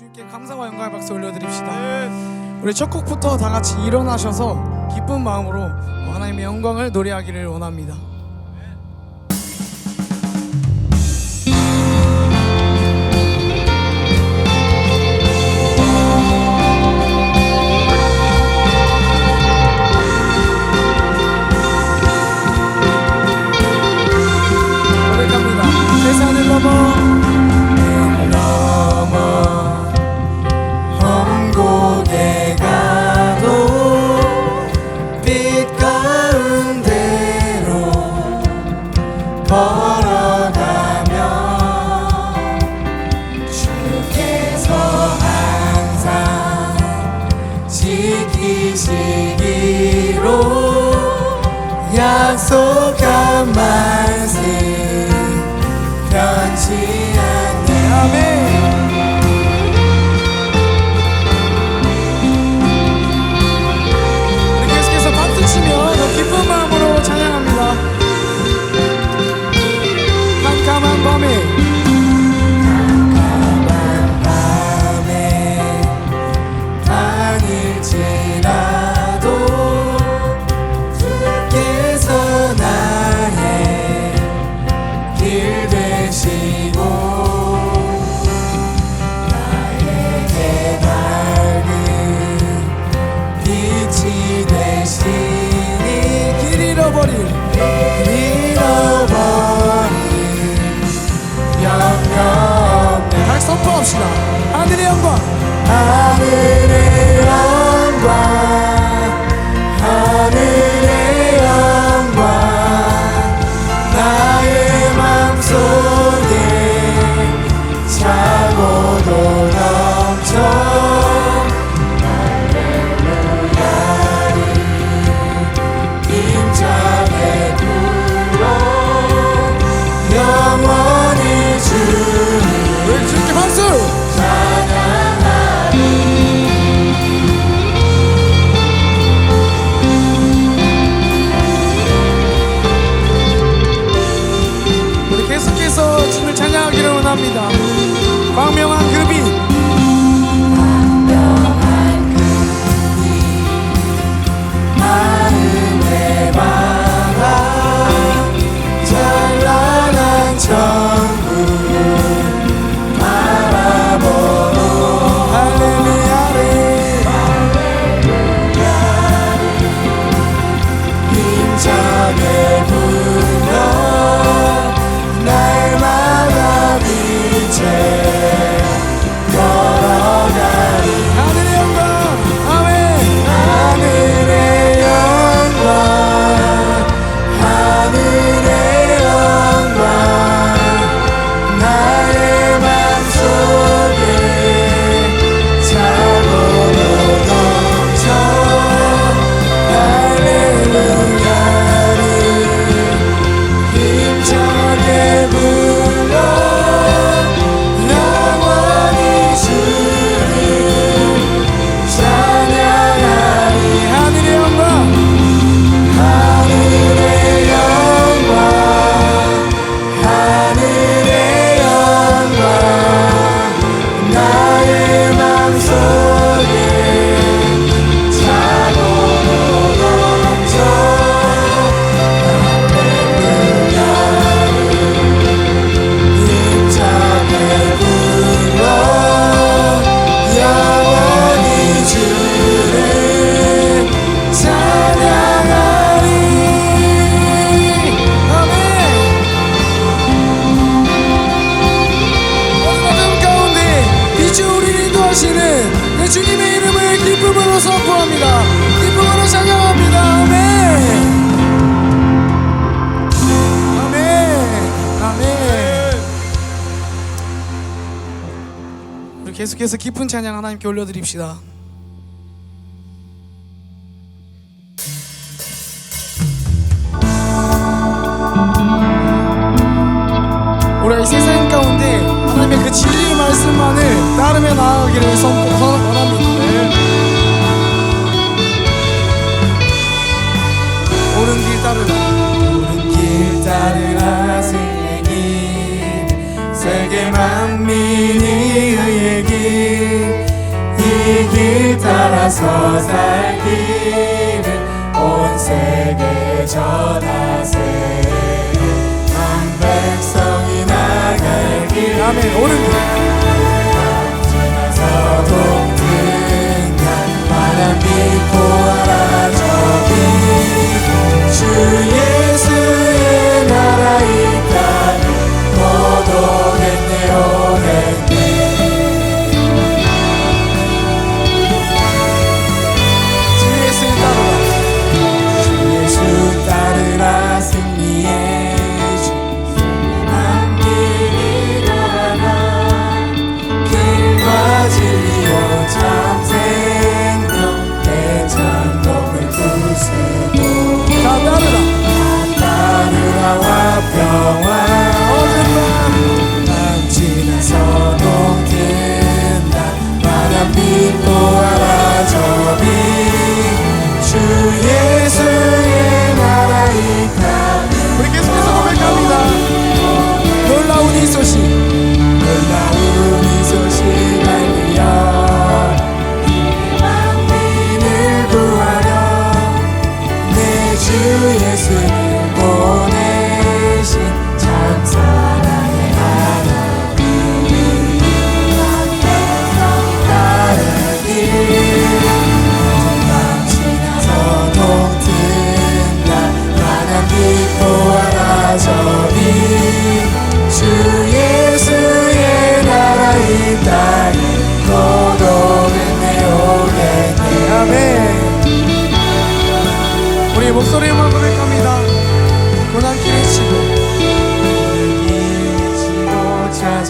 주님께 감사와 영광의 박수 올려드립시다. 우리 첫 곡부터 다 같이 일어나셔서 기쁜 마음으로 하나님의 영광을 노래하기를 원합니다. 속한 말씀 변치 않네 아멘 계속해서 박수 치며 더 기쁜 마음으로 찬양합니다. 깜깜한 밤에. 깜깜한 밤에 당일 지나 하나님께서 깊은 찬양 하나님께 올려드립시다. 우리가 이 세상 가운데 하나님의 그 진리의 말씀만을 따르며 나아가기를 선 길 따라서 살 길을 온 세계 전하세. 한 백성이 나갈 길. 아멘. 오른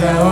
যাও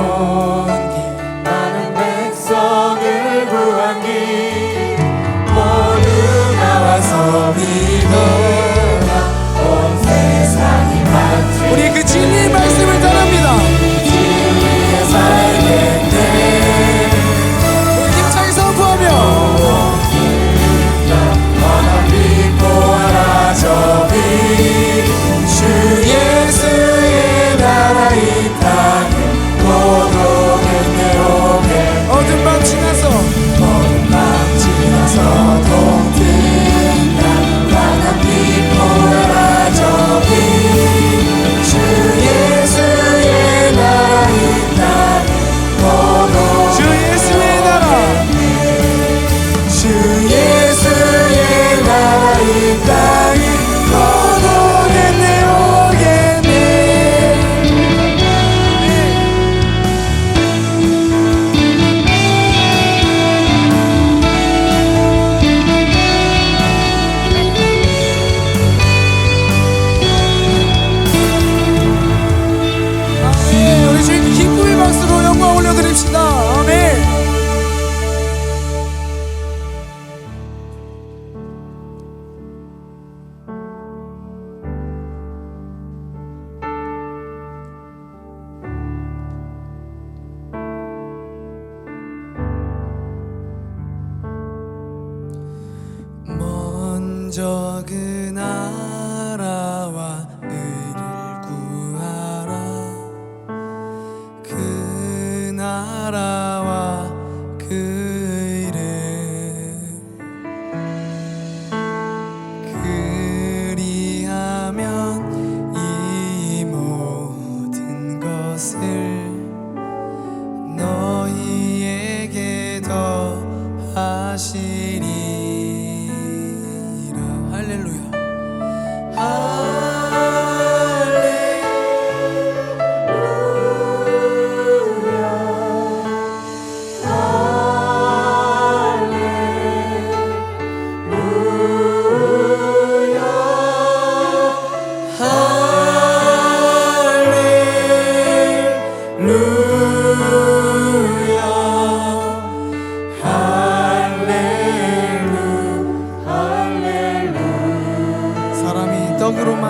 Hallelujah.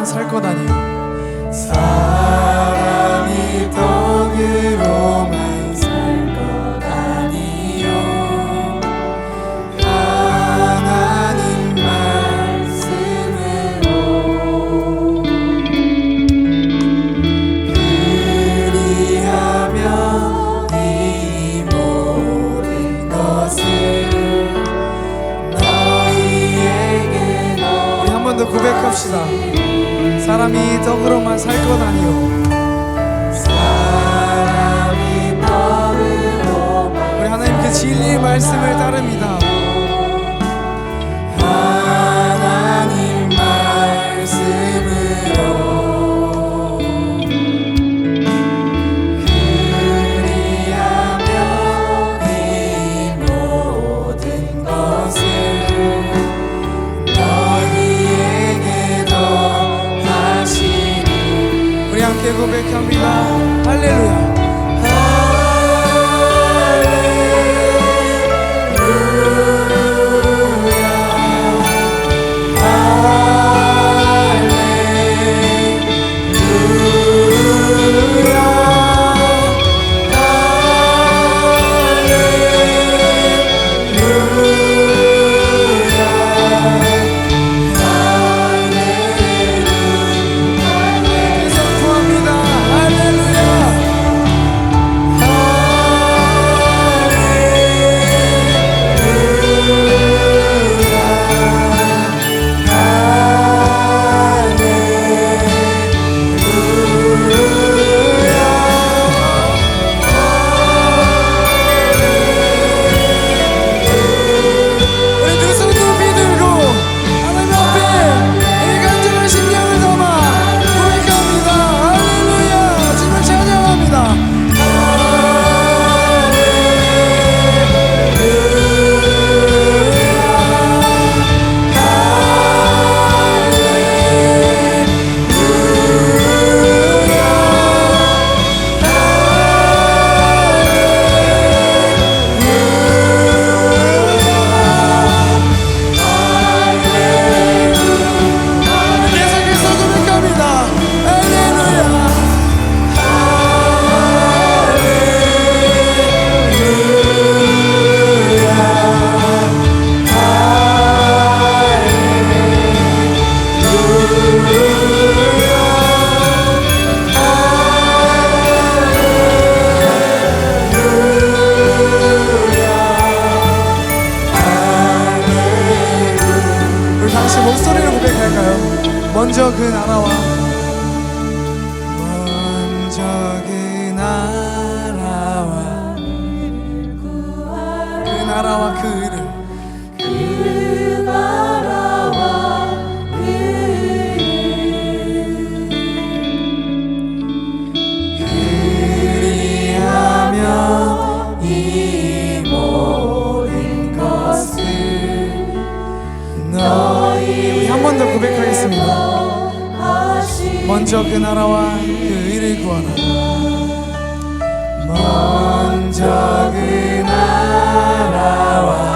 살 것 아니요 사람이 떡으로만 살 것 아니요 하나님 말씀으로 그리하면 이 모든 것을 너희에게 우리 한 번 더 고백합시다. 사람이 떡으로만 살 것 아니요. 우리 하나님 그 진리의 말씀을 따릅니다. 당시 목소리로 고백할까요? 먼저 그 나라와. 먼저 그 나라와. 그 나라와 그 의를. 그리하며 이 모든 것을 너희 우리 한 번 더 고백하겠습니다. 먼저 그 나라와 그 의를 구하라. 먼저 그 나라와